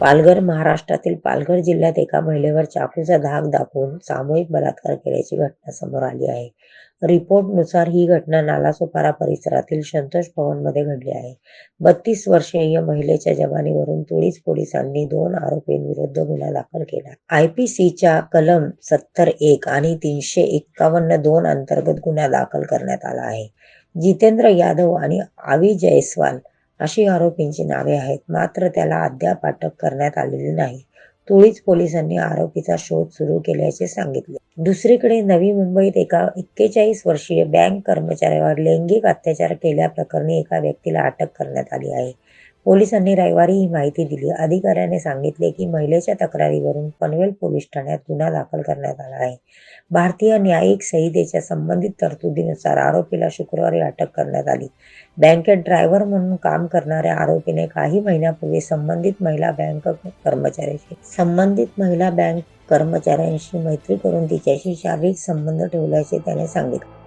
पालघर महाराष्ट्रातील पालघर जिल्ह्यात एका महिलेवर चाकूचा धाक दाखवून सामूहिक बलात्कार केल्याची घटना समोर आली आहे. रिपोर्टनुसार ही घटना नालासोपारा परिसरातील संतोष भवनमध्ये घडली आहे. बत्तीस वर्षीय महिलेच्या जवानीवरून तुळीच पोलिसांनी दोन आरोपींविरुद्ध गुन्हा दाखल केला. आय पी सीच्या कलम सत्तर एक आणि तीनशे एक्कावन्न दोन अंतर्गत गुन्हा दाखल करण्यात आला आहे. जितेंद्र यादव आणि आवी जयस्वाल अशी आरोपींची नावे आहेत. मात्र त्याला अद्याप अटक करण्यात आलेली नाही. तुळीच पोलिसांनी आरोपीचा शोध सुरू केल्याचे सांगितले. दुसरीकडे नवी मुंबईत एका एक्केचाळीस वर्षीय बँक कर्मचाऱ्यावर लैंगिक अत्याचार केल्याप्रकरणी एका व्यक्तीला अटक करण्यात आली आहे. पोलिसांनी रविवारी ही माहिती दिली. अधिकाऱ्याने सांगितले की महिलेच्या तक्रारीवरून पनवेल पोलीस ठाण्यात गुन्हा दाखल करण्यात आला आहे. भारतीय न्यायिक संहितेच्या संबंधित तरतुदीनुसार आरोपीला शुक्रवारी अटक करण्यात आली. बँकेत ड्रायव्हर म्हणून काम करणाऱ्या आरोपीने काही महिन्यापूर्वी संबंधित महिला बँक कर्मचाऱ्याशी संबंधित महिला बँक कर्मचाऱ्यांशी मैत्री करून तिच्याशी शारीरिक संबंध ठेवल्याचे त्याने सांगितले.